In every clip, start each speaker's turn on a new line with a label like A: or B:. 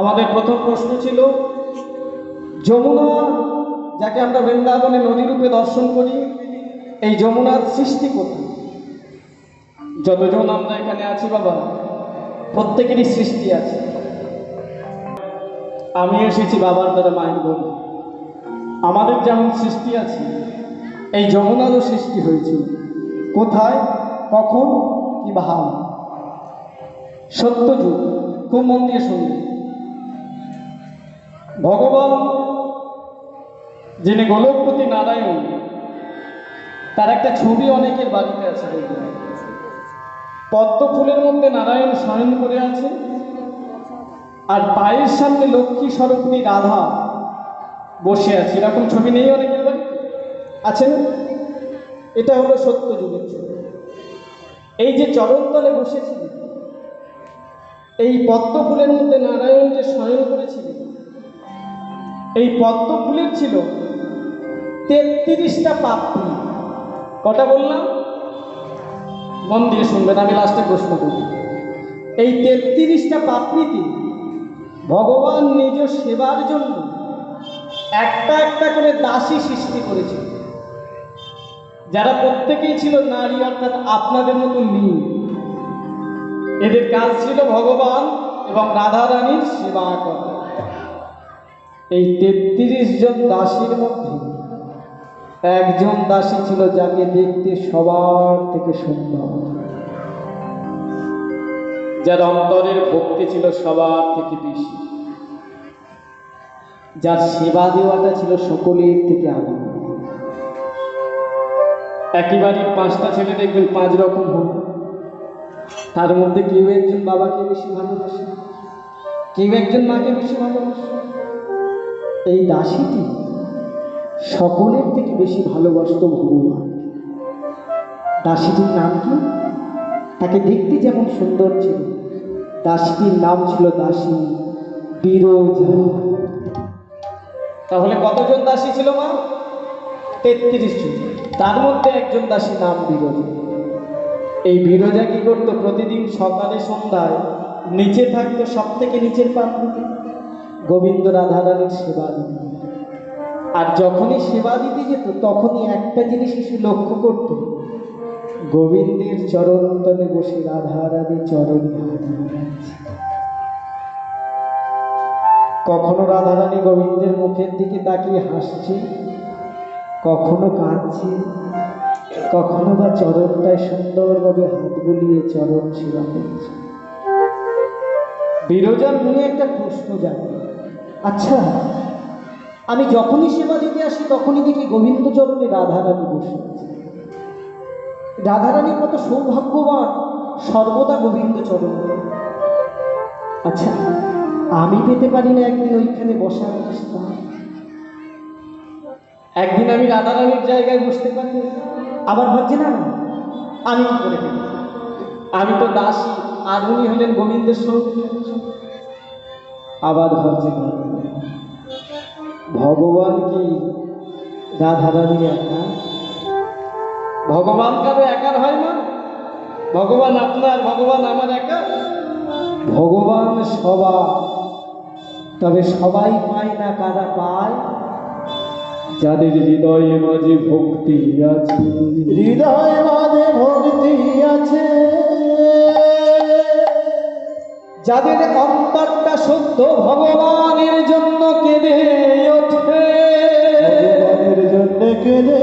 A: আমাদের প্রথম প্রশ্ন ছিল, যমুনা, যাকে আমরা বৃন্দাবনে নদী রূপে দর্শন করি, এই যমুনার সৃষ্টি কোথায়? যতজন আমরা এখানে আছি বাবা, প্রত্যেকেরই সৃষ্টি আছে। আমি এসেছি বাবার দ্বারা মায়ের বলি আমাদের যেমন সৃষ্টি আছে, এই যমুনারও সৃষ্টি হয়েছিল কোথায়, কখন কি ভাব সত্যযুগ খুব মন দিয়ে শুনবে ভগবান, যিনি গোলকপতি নারায়ণ, তার একটা ছবি অনেকের বাড়িতে আছে পদ্ম ফুলের মধ্যে নারায়ণ শয়ন করে আছে, আর পায়ের সামনে লক্ষ্মী স্বরূপিণী রাধা বসে আছে। এরকম ছবি নেই অনেকের বাড়ি আছে না? এটা হলো সত্য যুগের ছবি। এই যে চরণতলে বসেছিলেন, এই পদ্ম ফুলের মধ্যে নারায়ণ যে শয়ন করেছিলেন এই পদ্ম ফুলের ছিল তেত্রিশটা পাপড়ি। কটা বললাম? মন দিয়ে শুনবেন, আমি লাস্টে প্রশ্ন করব। এই তেত্রিশটা পাপড়িতে ভগবান নিজ সেবার জন্য একটা একটা করে দাসী সৃষ্টি করেছিল। যারা প্রত্যেকেই ছিল নারী, অর্থাৎ আপনাদের মতো মেয়ে। এদের কাজ ছিল ভগবান এবং রাধা রানীর সেবা করা। এই তেত্রিশ জন দাসীর মধ্যে একজন দাসী ছিল যাকে দেখতে সবার থেকে সুন্দর। যার অন্তরের ভক্তি ছিল সবার থেকে বেশি। যার সেবা দেওয়াটা ছিল সকলের থেকে আগে একই বাড়ির পাঁচটা ছেলে দেখবেন পাঁচ রকম হোক তার মধ্যে কেউ একজন বাবাকে বেশি ভালোবাসে, কেউ একজন মাকে বেশি ভালোবাসে। এই দাসীটি সকলের থেকে বেশি ভালোবাসত ভগবান। দাসীটির নাম কি? তাকে দেখতে যেমন সুন্দর ছিল, দাসীটির নাম ছিল দাসী বিরোধা। তাহলে কতজন দাসী ছিল মা? তেত্রিশ জন। তার মধ্যে একজন দাসী নাম বিরোধী। এই বিরোজা কি করতো? প্রতিদিন সকালে, সন্ধ্যায় নিচে থাকতো সব থেকে নিচের পাত্রতে গোবিন্দ রাধারানীর সেবা দিতে আর যখনই সেবা দিতে যেত, তখনই একটা জিনিস এসে লক্ষ্য করত, গোবিন্দের চরণ তলে বসে রাধারানী চরণে। কখনো রাধারানী গোবিন্দের মুখের দিকে তাকিয়ে হাসছে, কখনো কাঁদছে, কখনো বা চরণটায় সুন্দরভাবে হাত বুলিয়ে চরণ সেবা করছে বিরোজন মনে একটা প্রশ্ন জাগে আচ্ছা আমি যখনই সেবা দিতে আসি, তখনই দেখি গোবিন্দচরণে রাধারানী বসে আছে। রাধারানী কত সৌভাগ্যবান সর্বদা গোবিন্দচরণ। আচ্ছা আমি পেতে পারি না একদিন ওইখানে বসার স্থান একদিন আমি রাধারানীর জায়গায় বসতে পারি। আবার ভাবছি, না আমি কি করে আমি তো দাসী, আর উনি হলেন গোবিন্দের স্বরূপ আবার ভাবছি না ভগবান কি? রাধারানীর একা? ভগবান কারও একার হয় না? ভগবান আপনার, ভগবান আমার একা? ভগবান সবার। তবে সবাই পায় না কারা পায়? যাদের হৃদয়ে মাঝে ভক্তি আছে।
B: হৃদয়ে মাঝে ভক্তি আছে।
A: যাদের অন্তরটা সত্য ভগবানের জন্য কেঁদে ওঠে।
B: ভগবানের জন্য কেঁদে।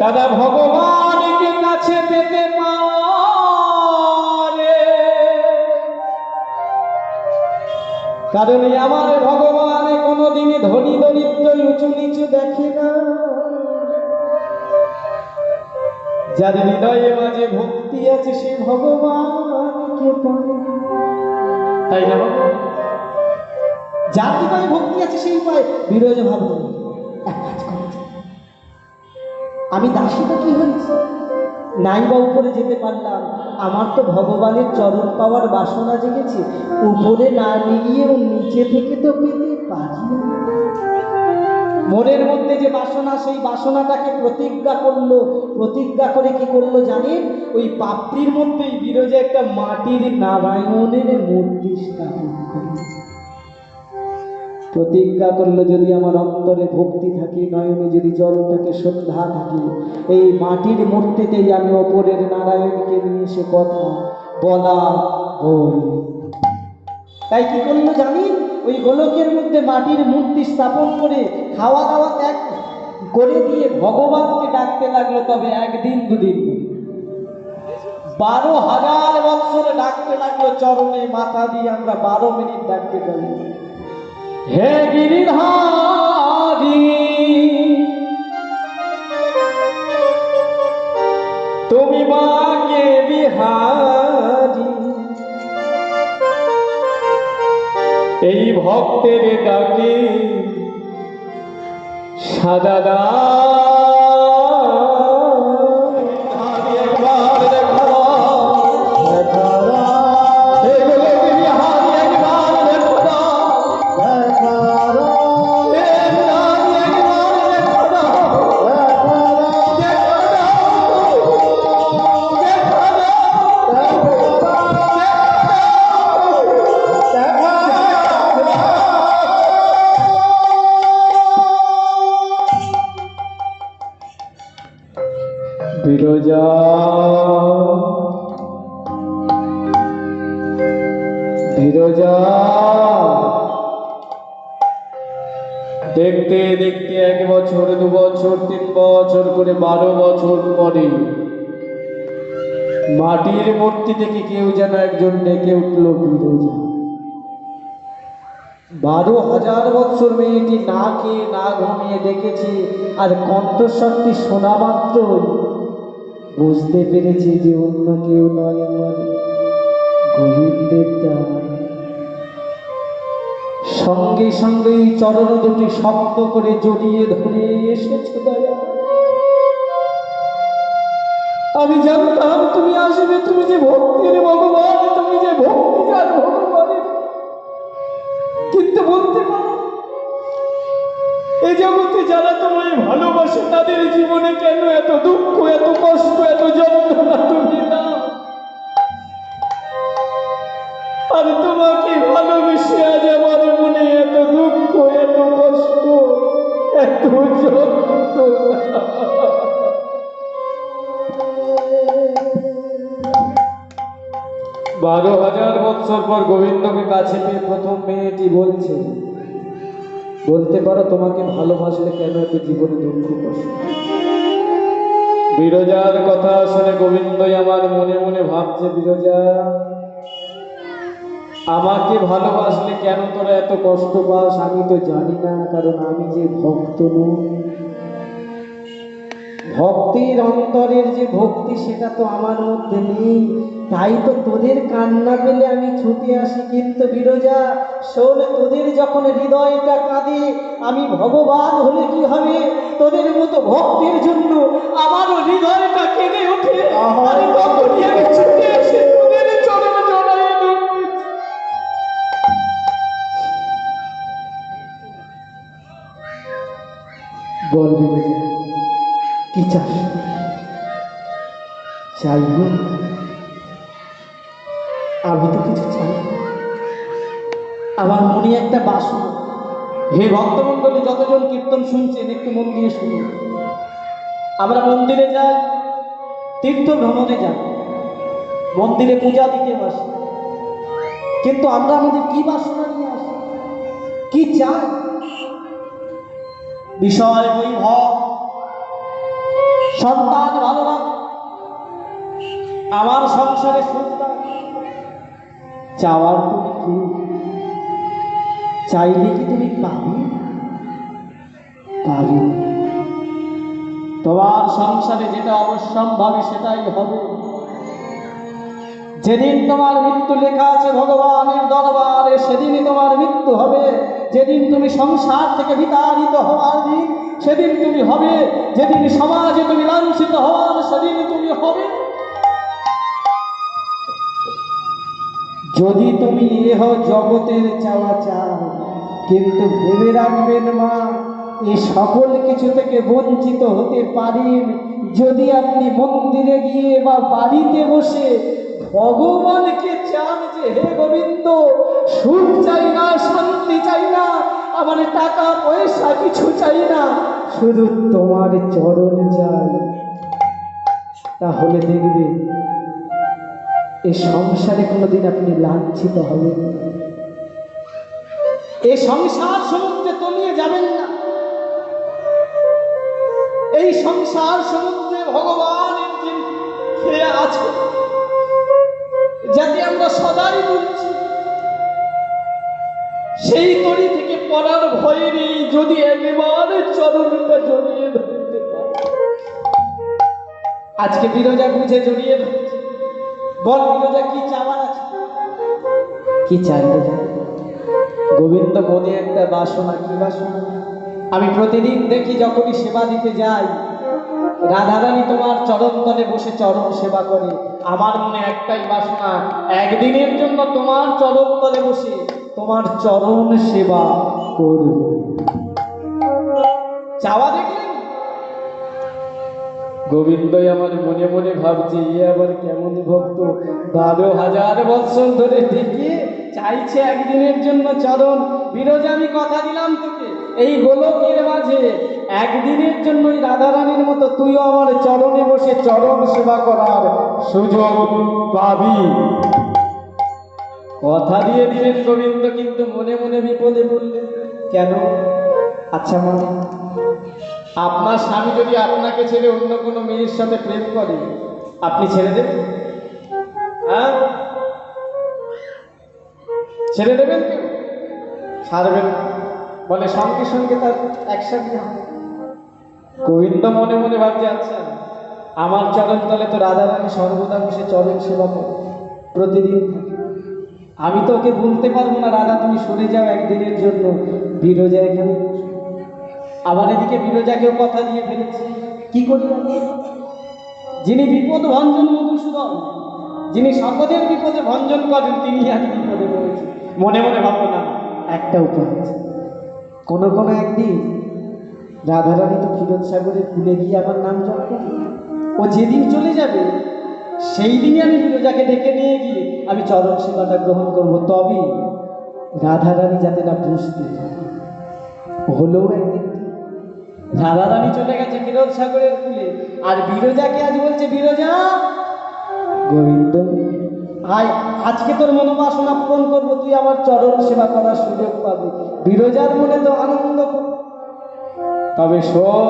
A: তারা ভগবানকে কাছে পেতে পারে। কারণ আমার ভগবান কোনোদিনই ধনী দরিদ্র উঁচু নিচু দেখে না। যার হৃদয়ে মাঝে ভক্তি আছে সে ভগবানকে তাই না যার হৃদয়ে ভক্তি আছে সেই পায় বিরোজ ভাব এক কাজ করো। আমি দাসীটা কি হয়েছে? নাই বা উপরে যেতে পারলাম। আমার তো ভগবানের চরণ পাওয়ার বাসনা জেগেছে। উপরে না গিয়েও নিচে থেকে তো পেতে পারি। মনের মধ্যে যে বাসনা, সেই বাসনাটাকে প্রতিজ্ঞা করল। প্রতিজ্ঞা করে কি করল জানেন? ওই পাপড়ির মধ্যেই বিরোজে একটা মাটির নারায়ণের মূর্তি স্থাপন প্রতিজ্ঞা করল, যদি আমার অন্তরে ভক্তি থাকে, নয়নে যদি জল থাকে, সন্ধ্যা থাকে, এই মাটির মূর্তিতেই আমি ওপরের নারায়ণকে নিয়ে সে কথা বলা বই তাই কি করল জানেন? ওই গোলকের মধ্যে মাটির মূর্তি স্থাপন করে খাওয়া দাওয়া ত্যাগ করে দিয়ে ভগবানকে ডাকতে লাগল তবে একদিন দুদিন বারো হাজার বছর ডাকতে লাগল চরণে, মাথা দিয়ে আমরা বারো মিনিট ডাকতে পারি। হে গিরিধারী, তুমি মাকে বিহারী ভক্তের ডাকে সাদা দেখতে দেখতে এক বছর, দু বছর, তিন বছর করে বারো বছর পরে মাটির মূর্তি থেকে কেউ যেন একজন ডেকে উঠল বিরজা বারো হাজার বছর মেয়েটি না খেয়ে, না ঘুমিয়ে দেখেছি, আর কণ্ঠস্বরটি শোনা মাত্র বুঝতে পেরেছি যে অন্য কেউ নয় আমার গোবিন্দের দান সঙ্গে সঙ্গে এই চরণ দুটি শক্ত করে জড়িয়ে ধরে এসেছ দয়া। আমি জানতাম তুমি আসবে, তুমি যে ভক্তির ভগবান। জগতে যারা তোমায় ভালোবাসে, তাদের জীবনে কেন এত দুঃখ, এত কষ্ট, এত যন্ত্রণা তুমি আর তোমাকে ভালোবেসে আজ আমার মনে এত দুঃখ, এত কষ্ট, এত বারো হাজার বছর পর গোবিন্দকে কাছে পেয়ে প্রথম মেয়েটি বলছে বলতে পারো তোমাকে ভালোবাসলে কেন এত জীবনে দুঃখ কষ্ট? বিরজার কথা শুনে গোবিন্দই আমার মনে মনে ভাবছে, বিরজা, আমাকে ভালোবাসলে কেন তোরা এত কষ্ট পাস? আমি তো জানি না, কারণ আমি যে ভক্ত নই। ভক্তির অন্তরের যে ভক্তি সেটা তো আমার মধ্যে নেই। তাই তো তোদের কান্না পেলে আমি ছুটে আসি কিন্তু বিরজা শোন তোদের যখন হৃদয়টা কাঁদে আমি ভগবান হলে কি হবে? তোদের মতো ভক্তির জন্য আমার হৃদয়টা কেঁদে ওঠে। তখনই আমি ছুটে আসি? তোদের চরণ জড়াই বল বিরজা কি চাস? চাইব আমি তো কিছু চাই আমার মনে একটা বাসনা হে ভক্তমণ্ডলী, যতজন কীর্তন শুনছেন, একটু মন দিয়ে শুনুন। আমরা মন্দিরে যাই, তীর্থ ভ্রমণে যাই। মন্দিরে পূজা দিতে বসি। কিন্তু আমরা আমাদের কি বাসনা নিয়ে আসি? কি চাই? বিষয় বৈভব সন্তান ভালো লাগে আমার সংসারে সন্তান। চাওয়ার তুমি চাইলে কি তুমি পাবে? পাবে। তোমার সংসারে যেটা অবশ্যম্ভাবী সেটাই হবে। যেদিন তোমার মৃত্যু লেখা আছে ভগবানের দরবারে, সেদিনই তোমার মৃত্যু হবে। যেদিন তুমি সংসার থেকে বিতাড়িত হওয়ার দিন সেদিন তুমি হবে, যেদিন সমাজে তুমি লাঞ্ছিত হওয়ার, সেদিন তুমি হবে। যদি তুমি এহ জগতের চাওয়া চাও, কিন্তু ভেবে রাখবেন মা এই সকল কিছু থেকে বঞ্চিত হতে পারেন যদি আপনি মন্দিরে গিয়ে বা বাড়িতে বসে ভগবানকে চান যে, হে গোবিন্দ, সুখ চাই না, শান্তি চাই না, আমার টাকা পয়সা কিছু চাই না শুধু তোমার চরণ চাই তাহলে দেখবে এই সংসারে কোনোদিন আপনি লাঞ্ছিত হবেন। এই সংসার সমুদ্রে তলিয়ে যাবেন না। এই সংসার সমুদ্রে ভগবান খেয়ে আছে। যাতে আমরা সদাই বলছি সেই তরি থেকে পড়ার ভয় নেই, যদি একেবারে চরণটা জড়িয়ে ধরতে আজকে বিরোজা বুঝে জড়িয়ে ধরছে। বল বিরোজা, কি চাওয়ার আছে? কি চাই গোবিন্দ মনে একটা বাসনা, কি বাসনা? আমি প্রতিদিন দেখি যখনই সেবা দিতে যাই, রাধারানী তোমার চরণ তলে বসে চরণ সেবা করে। আমার মনে একটাই বাসনা, একদিনের জন্য তোমার চরণ তলে বসে তোমার চরণ সেবা করব। চাওয়া দেখলেন? গোবিন্দই আমার মনে মনে ভাবছে ইয়ে আবার কেমন ভক্ত? বারো হাজার বৎসর ধরে ডেকে চাইছে একদিনের জন্য চরণ। বিরোজে আমি কথা দিলাম তোকে। এই গোলকের মাঝে। একদিনের জন্য রাধারানীর মতো তুইও আমার চরণে বসে চরণ সেবা করার সুযোগ পাবি। কথা দিয়ে দিলেন গোবিন্দ, কিন্তু মনে মনে বিপদে পড়লেন। কেন? আচ্ছা মানে। আপনার স্বামী যদি আপনাকে ছেড়ে অন্য কোনো মেয়ের সাথে প্রেম করে, আপনি ছেড়ে দেবেন? হ্যাঁ? ছেড়ে দেবেন কেউ ছাড়বেন। বলে সঙ্গে সঙ্গে তার একসাথে গোবিন্দ মনে মনে ভাবছে আচ্ছা আমার চরণ তলে তো রাজা রানী সর্বদা বসে চরণ সেবা করে, প্রতিদিন থাকে। আমি তো ওকে বলতে পারব না, রাধা, তুমি সরে যাও একদিনের জন্য। বিরোজা এখানে। আবার এদিকে বিরোজাকেও কথা দিয়ে ফেলেছে। কি করি যিনি বিপদ ভঞ্জন মধুসূদন, যিনি সকলের বিপদে ভঞ্জন করেন, তিনি আজ বিপদে পড়েছেন। মনে মনে ভাবো না, একটা উপায় আছে। কোনো কোনো একদিন রাধারানী তো ক্ষীরোদ সাগরের কুলে গিয়ে আমার নাম জপ করে ও যেদিন চলে যাবে সেই দিনই আমি বিরোজাকে ডেকে নিয়ে গিয়ে আমি চরণ সেবাটা গ্রহণ করব। তবে রাধারানী যাতে না বুঝতে হলেও একদিন রাধারানী চলে গেছে ক্ষীরোদ সাগরের কুলে। আর বিরোজাকে আজ বলছে, বিরোজা! গোবিন্দ, আয়, আজকে তোর মনোবাসনা পূরণ করব। তুই আমার চরণ সেবা করার সুযোগ পাবি। বিরোজার মনে তো আনন্দ তবে শোন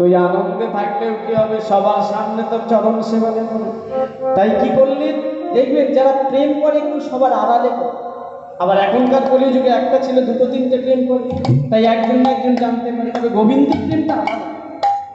A: তুই আনন্দে থাকলেও কি হবে? সবার সামনে তোর চরম সেবা দেব তাই কি করলি? দেখবেন যারা প্রেম করে একটু সবার আড়ালে আবার এখনকার কলিযুগে একটা ছেলে, দুটো, তিনটে প্রেম করে। তাই একজন না একজন জানতে পারে, তবে গোবিন্দের প্রেমটা আলাদা।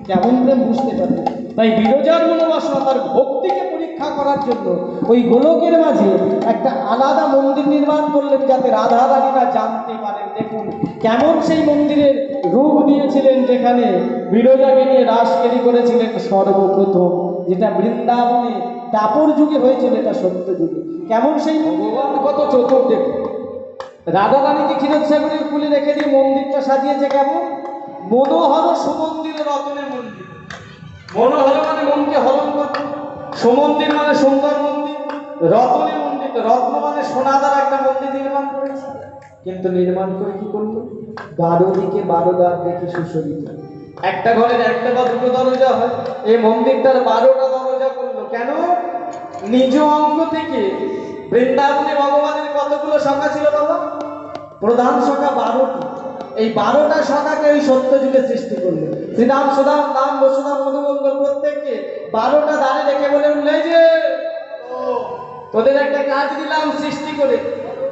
A: কেমন প্রেম বুঝতে পারবে? তাই বিরোজার মনোবাসনা, তার ভক্তিকে পরীক্ষা করার জন্য ওই গোলকের মাঝে একটা আলাদা মন্দির নির্মাণ করলেন যাতে রাধা রানীরা জানতে পারেন, দেখুন কেমন সেই মন্দিরের রূপ দিয়েছিলেন যেখানে বিরোজাকে নিয়ে রাসকেরি করেছিলেন সর্বপ্রথম, যেটা বৃন্দাবনে দাপর যুগে হয়েছিল, এটা সত্য যুগে। কেমন সেই ভগবান, কত চতুর্দেব রাধা রানীকে ক্ষীরোদ সাগরের কুলে রেখে দিয়ে মন্দিরটা সাজিয়েছে কেমন? মনোহর সুমন্দির রতনের মন্দির। মনোহর মানে মনকে করতে সুমন্দির মানে সুন্দর মন্দির, রতনে মন্দির রত্ন মানে সোনা দ্বারা একটা মন্দির নির্মাণ করেছে। কিন্তু নির্মাণ করে কি করল? বারো দিকে বারো দ্বার দেখে সুশোভিত। একটা ঘরের একটা বা দুটো দরজা হয়, এই মন্দিরটার বারোটা দরজা করল। কেন? নিজ অঙ্গ থেকে বৃন্দাবনে ভগবানের কতগুলো শাখা ছিল বাবা প্রধান শাখা বারোটি। এই বারোটা শাখাকে ওই সত্য যুগে সৃষ্টি করলেন শ্রীরাম সুদাম নাম বসুদাম মধুমঙ্গল প্রত্যেককে বারোটা দাঁড়ে রেখে বলে উঠলে যে তোদের একটা কাজ দিলাম সৃষ্টি করে।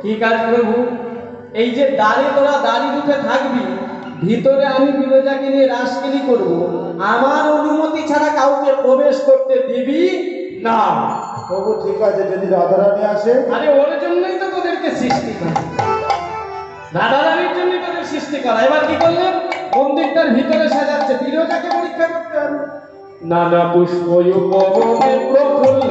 A: কি কাজ প্রভু? এই যে দাড়ি তোরা দাড়ি উঠে থাকবি ভিতরে আমি বিরোজাকে নিয়ে রাসকেলি করব। আমার অনুমতি ছাড়া কাউকে প্রবেশ করতে দিবি না।
B: প্রভু ঠিক আছে যদি রাধারানী আসে।
A: আরে ওর জন্যই তো তোদেরকে সৃষ্টি করা। রাধা রানীর জন্যই তোদের সৃষ্টি করা। এবার কি করলেন মন্দিরটার ভিতরে সাজাচ্ছে। বিরোজাকে পরীক্ষা করতে নানা প্রফুল্ল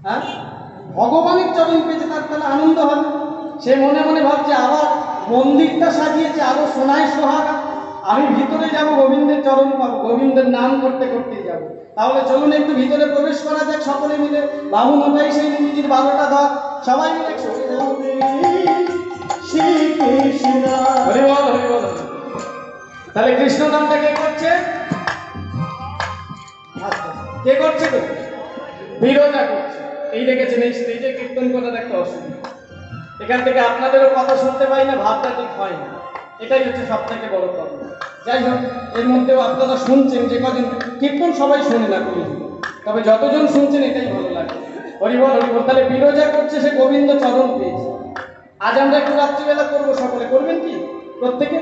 A: হ্যাঁ? ভগবানের চরণ পেয়েছে তার তাহলে আনন্দ হবে। সে মনে মনে ভাবছে আবার মন্দিরটা সাজিয়েছে আরও সোনায় সোহাগা। আমি ভিতরে যাব গোবিন্দের চরণ পাবো গোবিন্দের নাম করতে করতে যাব। তাহলে চলুন একটু ভিতরে প্রবেশ করা যাক সকলে মিলে। বাবু ওটাই সেই নিজের বারোটা ধর। সবাই মিলে তাহলে কৃষ্ণ নামটা কে করছে? আচ্ছা, কে করছে তো? বিরোধা করছে। এই দেখেছেন, এই স্টেজে কীর্তন করার একটা অসুবিধা এখান থেকে আপনাদেরও কথা শুনতে পাই না, ভাবটা ঠিক হয় না। এটাই হচ্ছে সব থেকে বড় কথা। যাই হোক, এর মধ্যেও আপনারা শুনছেন, যে কদিন কীর্তন সবাই শুনে না তবে যতজন শুনছেন, এটাই ভালো লাগে। হরিবল হরিবল তাহলে বিরোজা করছে, সে গোবিন্দ চরণ পেয়েছে। আজ আমরা একটু রাত্রিবেলা করব সকলে। করবেন কি? প্রত্যেকে?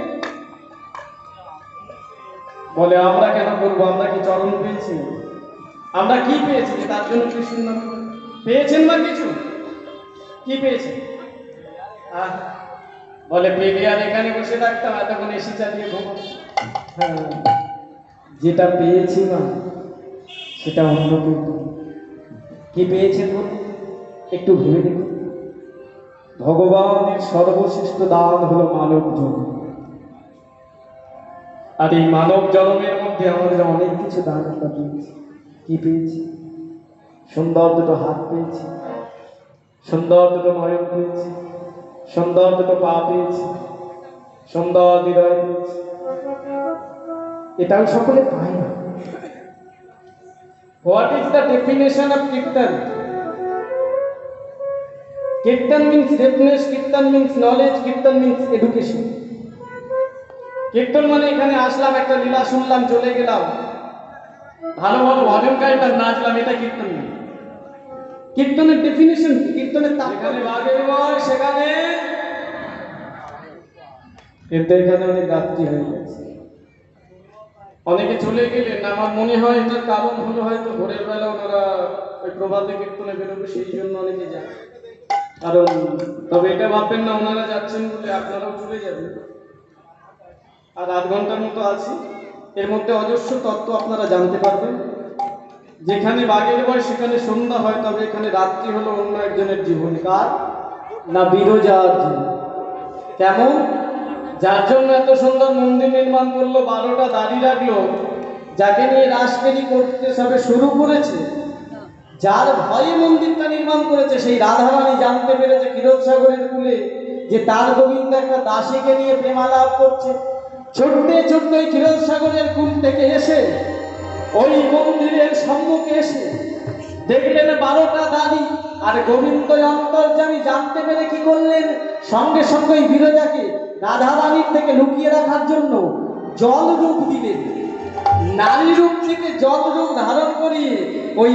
A: বলে, আমরা কেন করব? আমরা কি চরণ পেয়েছি? আমরা কি পেয়েছি? তার জন্য কৃষ্ণ? পেয়েছেন বা কিছু? কি পেয়েছেন? আহ, বলে পেলে আর এখানে বসে থাকতাম এতক্ষণ এসি চালিয়ে ঘুমো হ্যাঁ যেটা পেয়েছি না সেটা অন্য কেউ পায়নি। কি পেয়েছেন বলুন? একটু ভেবে দেখুন। ভগবানের সর্বশ্রেষ্ঠ দান হলো মানব জন্ম। আর এই মানব জন্মের মধ্যে আমাদের অনেক কিছু দান আমরা পেয়েছি কি পেয়েছি? সুন্দর দুটো হাত পেয়েছি। সুন্দর দুটো নয়ন পেয়েছি। সুন্দর দুটো পা পেয়েছি। সুন্দর হৃদয় পেয়েছি। এটাও সকলে পায় না। What is the definition of kirtan? Kirtan means deafness kirtan means knowledge kirtan means education কীর্তন মানে এখানে আসলাম, একটা লীলা শুনলাম চলে গেলাম। ভালো ভালো ভজন গাইলাম নাচলাম, এটা কীর্তন। নয় কীর্তনের ডেফিনেশন কি? কীর্তনের সেখানে কিন্তু এখানে অনেক রাত্রি হয়ে গেছে। অনেকে চলে গেলেন আমার মনে হয় এটার কারণ হলো হয়তো ভোরের বেলা ওনারা ওই প্রভাতে কীর্তনে বেরোবে সেই জন্য অনেকে যায় কারণ তবে এটা ভাববেন না ওনারা যাচ্ছেন বলে আপনারাও চলে যাবেন। আর আধ ঘণ্টার মতো আছি। এর মধ্যে অজস্র তত্ত্ব আপনারা জানতে পারবেন। যেখানে বাঘের বয় সেখানে সন্ধ্যা হয়, তবে এখানে রাত্রি হলো অন্য একজনের জীবন। কার? না বিরোজার জীবন। কেমন? যার জন্য এত সুন্দর মন্দির নির্মাণ করল, বারোটা দাড়ি রাখল, যাকে নিয়ে রাসকেলি করতে সবে শুরু করেছে, যার ভয়ে মন্দিরটা নির্মাণ করেছে, সেই রাধারানী জানতে পেরেছে ক্ষীরোদসাগরের কুলে যে তার গোবিন্দ একটা দাসীকে নিয়ে প্রেমালাপ করছে। ছুটতে ছুটতে ওই ক্ষীরোদসাগরের কুল থেকে এসে ওই মন্দিরের সম্মুখে এসে দেখলেন বারোটা দাড়ি আর গোবিন্দ অন্তর্জামী জানতে পেরে কি করলেন সঙ্গে সঙ্গে ওই বিরজাকে রাধারানীর থেকে লুকিয়ে রাখার জন্য জল রূপ দিলেন নারী রূপ থেকে জল রূপ ধারণ করিয়ে ওই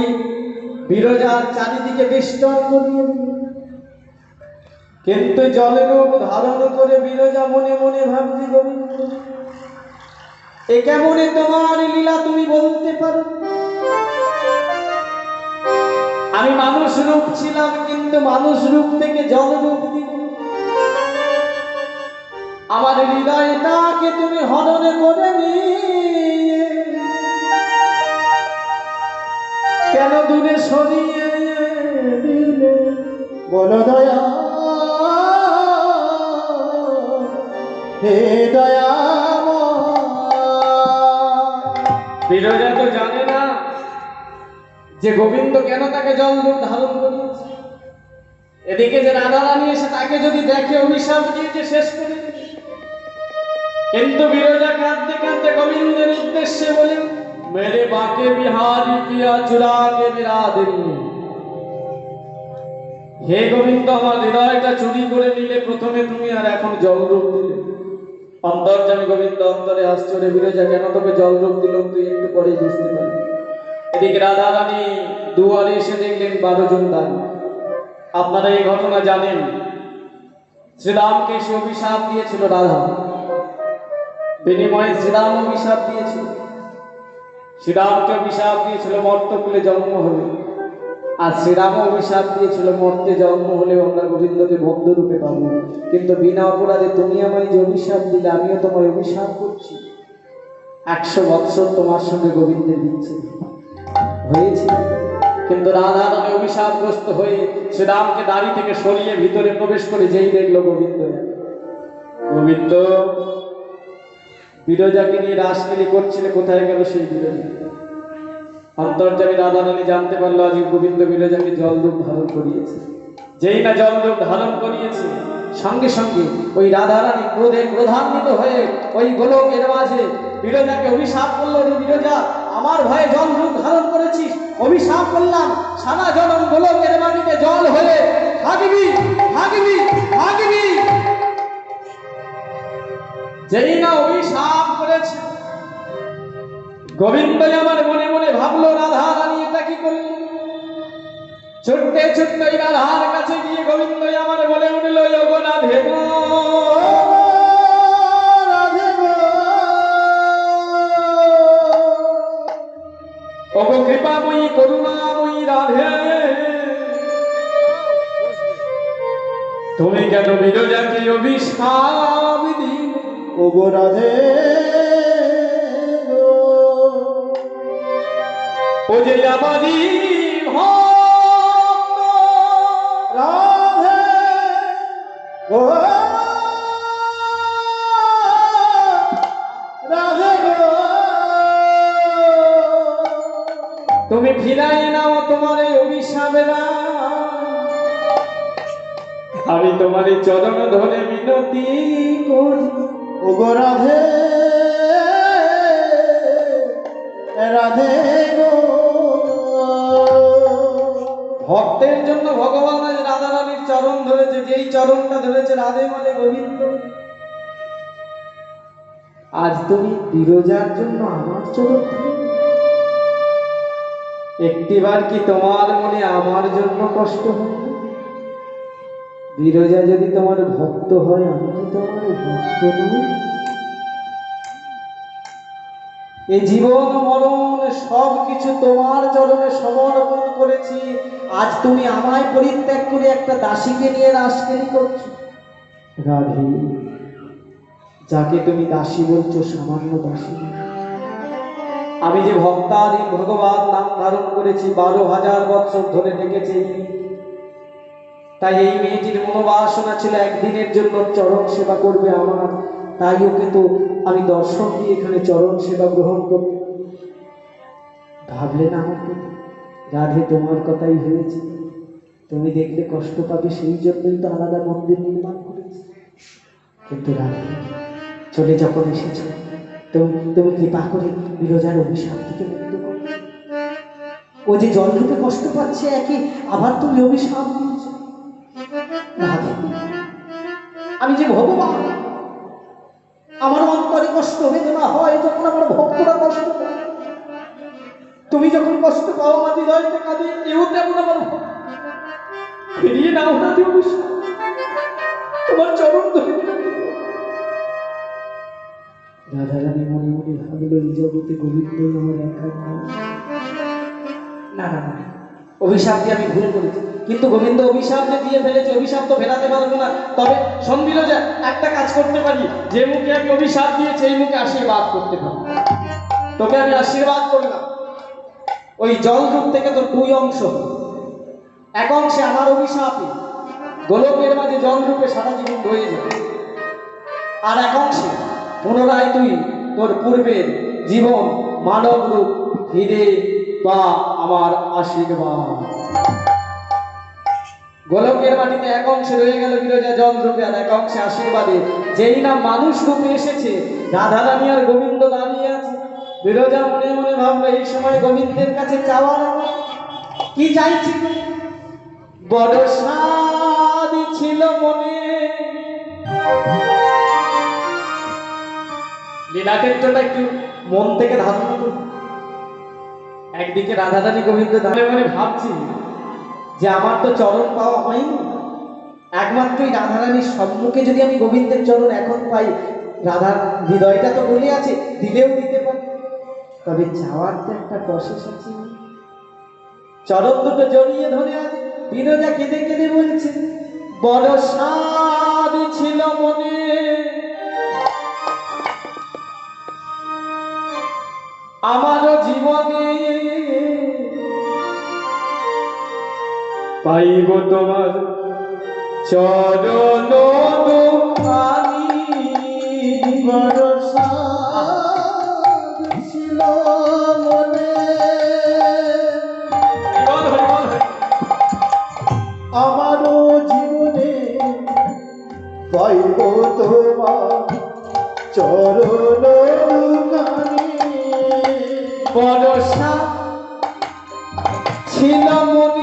A: বিরজার চারিদিকে বেষ্টন করিয়ে। কিন্তু জলরূপ ধারণ করে বিরজা মনে মনে ভাবছি, গোবিন্দ এ কেমনে তোমার লীলা তুমি বলতে পারো? আমি মানুষ রূপ ছিলাম, কিন্তু মানুষ রূপ থেকে জল রূপ দিলে। আমার হৃদয়টাকে তুমি হরণ করে নিয়ে। কেন দূরে সরিয়ে
B: বলো দয়া। হে দয়া।
A: বিরজা তো জানে না। যে গোবিন্দ কেন তাকে জল ধারণ করিয়েছে? এদিকে যে রাধারানী এসে তাকে যদি দেখে, অভিশাপ দিয়েছে শেষ করে কিন্তু বিরজা কাঁদতে কাঁদতে গোবিন্দের উদ্দেশ্যে বলে, মেরে বাকে বিহারি পিয়া চুরা কে বিরা দেবী হে গোবিন্দ, আমার হৃদয়টা চুরি করে নিলে প্রথমে তুমি আর এখন জলরূপ দিলে অন্তর্জামী গোবিন্দ অন্তরে আশ্চর্য বিরজা কেন তোকে জলরূপ দিল? তুই একটু পরে বুঝতে পারবি। এদিকে রাধা রানী দুয়ারে এসে দেখলেন বারো জন দাঁড়িয়ে আপনারা এই ঘটনা জানেন। শ্রীরামকে সে অভিশাপ দিয়েছিল, রাধা। বিনিময়ে শ্রীরাম অভিশাপ দিয়েছিল। শ্রীরামকে অভিশাপ দিয়েছিল, মর্তকুলে জন্ম হবে আর শ্রীরাম অভিশাপ দিয়েছিল, মর্তে জন্ম হলে আমরা গোবিন্দকে ভক্ত রূপে পাবো। কিন্তু বিনা অপরাধে তুমি আমায় যে অভিশাপ দিলে, আমিও তোমায় অভিশাপ করছি। একশো বৎসর তোমার সঙ্গে গোবিন্দের দিচ্ছে হয়েছে। কিন্তু রাধা রানী অভিশাপগ্রস্ত হয়ে শ্রীরামকে দাড়ি থেকে সরিয়ে ভিতরে প্রবেশ করে যেই দেখল গোবিন্দ। গোবিন্দ, বিরজাকে নিয়ে রাসকেলি করছিলে, কোথায় গেল সেই বিরজা? অন্তর্জামী রাধা রানী জানতে পারল আজ গোবিন্দ বিরজাকে জলরূপ ধারণ করিয়েছে। যেই না জলরূপ ধারণ করিয়েছে, সঙ্গে সঙ্গে ওই রাধা রানী ক্রোধে ক্রোধান্বিত হয়ে ওই গোলকের মাঝে বিরজাকে অভিশাপ করল বিরজা, আমার ভয়ে জল রূপ ধারণ করেছিস, অভিশাপ করলাম। সারা জনম গোলকের মাটিতে জল হয়ে থাকবি থাকবি থাকবি যেই না অভিশাপ করেছে গোবিন্দ আমার মনে মনে ভাবলো রাধা রানী এটা কি করল? ছুটতে ওই রাধার কাছে গিয়ে গোবিন্দ আমার বলে উঠল যোগ না ভেব
B: রাধে গো।
A: ওগো কৃপাময়ী, করুণাময়ী রাধে। তুমি কেন বিরজাকে অভিশাপ দিলে?
B: ওগো রাধে।
A: ও যে তুমি ফিরাই নাও তোমার এই অভিশাপেরা আমি তোমার চরণ ধরে মিনতি করি
B: ওগো রাধে রাধে
A: ভক্তের জন্য ভগবান আজ রাধা রানীর চরণ ধরেছে, যেই চরণটা ধরেছে রাধে বলে গোবিন্দ আজ তুমি বিরোজার জন্য আমার চরণ। একটিবার কি তোমার মনে আমার জন্য কষ্ট হয়? বিরজা যদি তোমার ভক্ত হয়, আমি কি তোমার ভক্ত নই এই জীবন মরণ সব কিছু তোমার চরণে সমর্পণ করেছি। আজ তুমি আমায় পরিত্যাগ করে একটা দাসীকে নিয়ে রাসকেলি করছ। রাধে, যাকে তুমি দাসী বলছো, সামান্য দাসী আমি যে ভক্তাধীন ভগবান নাম ধারণ করেছি, বারো হাজার বৎসর ধরে ডেকেছি। তাই এই মেয়েটির মনোবাসনা ছিল, একদিনের জন্য চরণ সেবা করবে আমার। তাই ওকে তো আমি দর্শন দিয়ে এখানে চরণ সেবা গ্রহণ করতে ভাবলে না আমার কথা। রাধে, তোমার কথাই হয়েছে। তুমি দেখলে কষ্ট পাবে, সেই জন্যই তো আলাদা মন্দির নির্মাণ করেছে। কিন্তু রাধে, চলে যখন এসেছ, তুমি তুমি কৃপা করে বিরজার অভিশাপ থেকে মুক্ত করো ও যে জলরূপে কষ্ট পাচ্ছে, একই আবার তুমি অভিশাপ দিয়েছ। আমি যে ভগবান কষ্ট বেদনা হয় যখন আমার ভক্তরা কষ্ট তুমি যখন কষ্ট পাও আমার হৃদয়তে কাঁদে এও তেমন আমার ফিরিয়ে নাও না তুমি তোমার চরণ ধরে রাধারানী মনে মনে ভাবলো, এই জগতে গোবিন্দ আমার একা না না না। অভিশাপ দিয়ে আমি ভুল করেছি। কিন্তু গোবিন্দ অভিশাপ যে দিয়ে ফেলেছে, অভিশাপ তো ফেরাতে পারব না। তবে যে একটা কাজ করতে পারি। যে মুখে আমি অভিশাপ দিয়েছি, এই মুখে আশীর্বাদ করতে পারি তোকে আমি আশীর্বাদ করলাম। ওই জল রূপ থেকে তোর দুই অংশ। এক অংশে আমার অভিশাপে গোলকের মাঝে জল রূপে সারা জীবন রয়ে যাবে আর এক অংশে পুনরায় তুই তোর পূর্বের জীবন, মানব রূপ ফিরে তা আমার আশীর্বাদ। গোলকের মাটিতে এক অংশে রয়ে গেল বিরজা আর এক অংশে আশীর্বাদে। যেই না মানুষ রূপে এসেছে, রাধা রানী আর গোবিন্দ দাঁড়িয়ে আছে। বিরজা মনে মনে ভাবলো, এই সময় গোবিন্দের কাছে চাওয়ার কি চাইছি? বড় স্বাদ ছিল মনে। লীলাক্ষেত্রটা একটু মন থেকে ধারণা করুন। একদিকে রাধারানী গোবিন্দ ধারে মনে ভাবছি যে আমার তো চরণ পাওয়া হয়নি। একমাত্র এই রাধারানীর সম্মুখে যদি আমি গোবিন্দের চরণ এখন পাই, রাধার হৃদয়টা তো বলে আছে, দিলেও দিতে পারি। তবে যাওয়ার তো একটা প্রসেস আছে। চরণ দুটো জড়িয়ে ধরে আছে বিরজা কেঁদে কেঁদে বলছে, বড় স্বাদ ছিল মনে। আমারও জীবনে পাইব তোমার চরণ।
B: আমারও জীবনে পাইব তোমার চরণ
A: বরসা ছিল মনে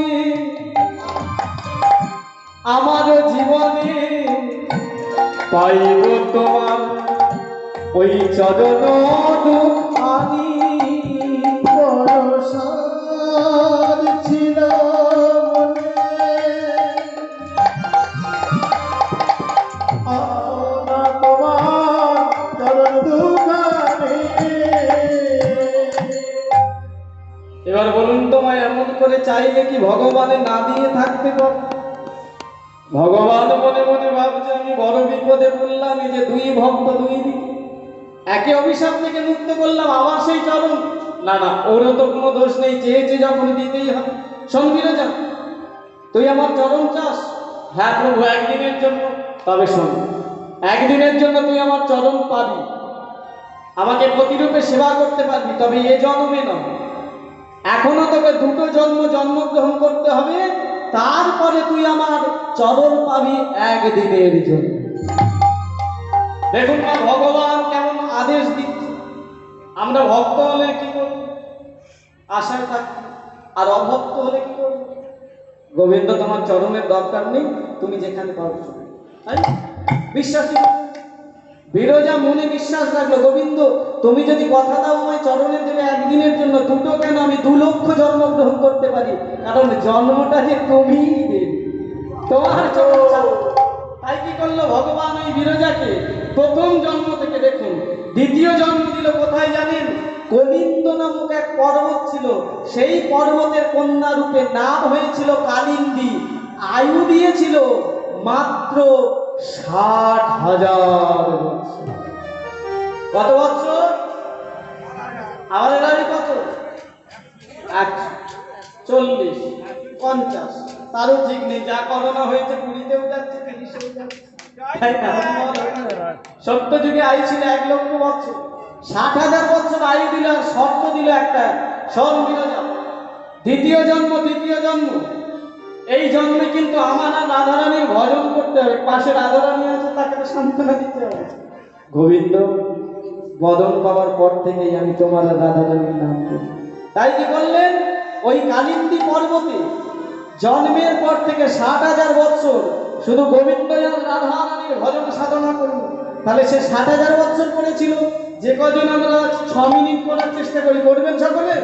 A: আমার জীবনে পাইব তোমার ওই চরণ
B: ভরসা ছিল
A: এবার বলুন তোমায় এমন করে চাইলে কি ভগবানের না দিয়ে থাকতে পার ভগবান মনে মনে ভাবছে, আমি বড় বিপদে পড়লাম, এই যে দুই ভক্ত, দুই দিক একে অভিশাপ থেকে মুক্ত করলাম, আবার সেই চরণ। না না, ওরও তো কোনো দোষ নেই চেয়েছে যখন দিতেই হবে। শোন বিরজা তুই আমার চরণ চাস। হ্যাঁ প্রভু, একদিনের জন্য তবে শোন, একদিনের জন্য তুই আমার চরণ পাবি। আমাকে প্রতিরূপে সেবা করতে পারবি, তবে এ জন্মে নয়। এখনও তোকে দুটো জন্ম জন্মগ্রহণ করতে হবে তারপরে তুই আমার চরণ পাবি একদিনের জন্য। দেখুন না ভগবান কেমন আদেশ দিচ্ছে। আমরা ভক্ত হলে কি করব? আশায় থাকি। আর অভক্ত হলে কি করব? গোবিন্দ, তোমার চরণের দরকার নেই, তুমি যেখানে পারো তাই বিশ্বাসী বিরজা মনে বিশ্বাস রাখল, গোবিন্দ, তুমি যদি কথা দাও আমায় চরণে দেবে একদিনের জন্য, দুটো কেন আমি দু লক্ষ জন্মগ্রহণ করতে পারি? কারণ জন্মটা যে দেবে। তোমার। তাই কি করল ভগবান ওই বিরজাকে? প্রথম জন্ম থেকে দেখুন, দ্বিতীয় জন্ম দিল কোথায় জানেন? গোবিন্দ নামক এক পর্বত ছিল। সেই পর্বতের কন্যা রূপে নাম হয়েছিল কালিন্দী। আয়ু দিয়েছিল মাত্র ষাট হাজার কত বছর? আমাদের গাড়ি কত? চল্লিশ, পঞ্চাশ। তারও ঠিক নেই, যা করোনা হয়েছে পুরীতেও যাচ্ছে যাচ্ছে? সত্য যুগে আয়ু ছিল এক লক্ষ বছর। ষাট হাজার বছর আয়ু দিল আর শর্ত দিল একটা সব বিরোধা। দ্বিতীয় জন্ম দ্বিতীয় জন্ম। এই জন্মে কিন্তু আমার আর রাধারানীর ভজন করতে হবে। পাশে রাধারানী আছে তাকে তো সান্ত্বনা দিতে হবে। গোবিন্দ বদন পাওয়ার পর থেকেই আমি তোমার রাধারানীর নাম করি তাই কি বললেন ওই কালিন্দী পর্বতে জন্মের পর থেকে ষাট হাজার বৎসর শুধু গোবিন্দ রাধারানীর ভজন সাধনা করল। তাহলে সে ষাট হাজার বৎসর করেছিল। যে কজন আমরা ছ মিনিট করার চেষ্টা করি করবেন সকলে?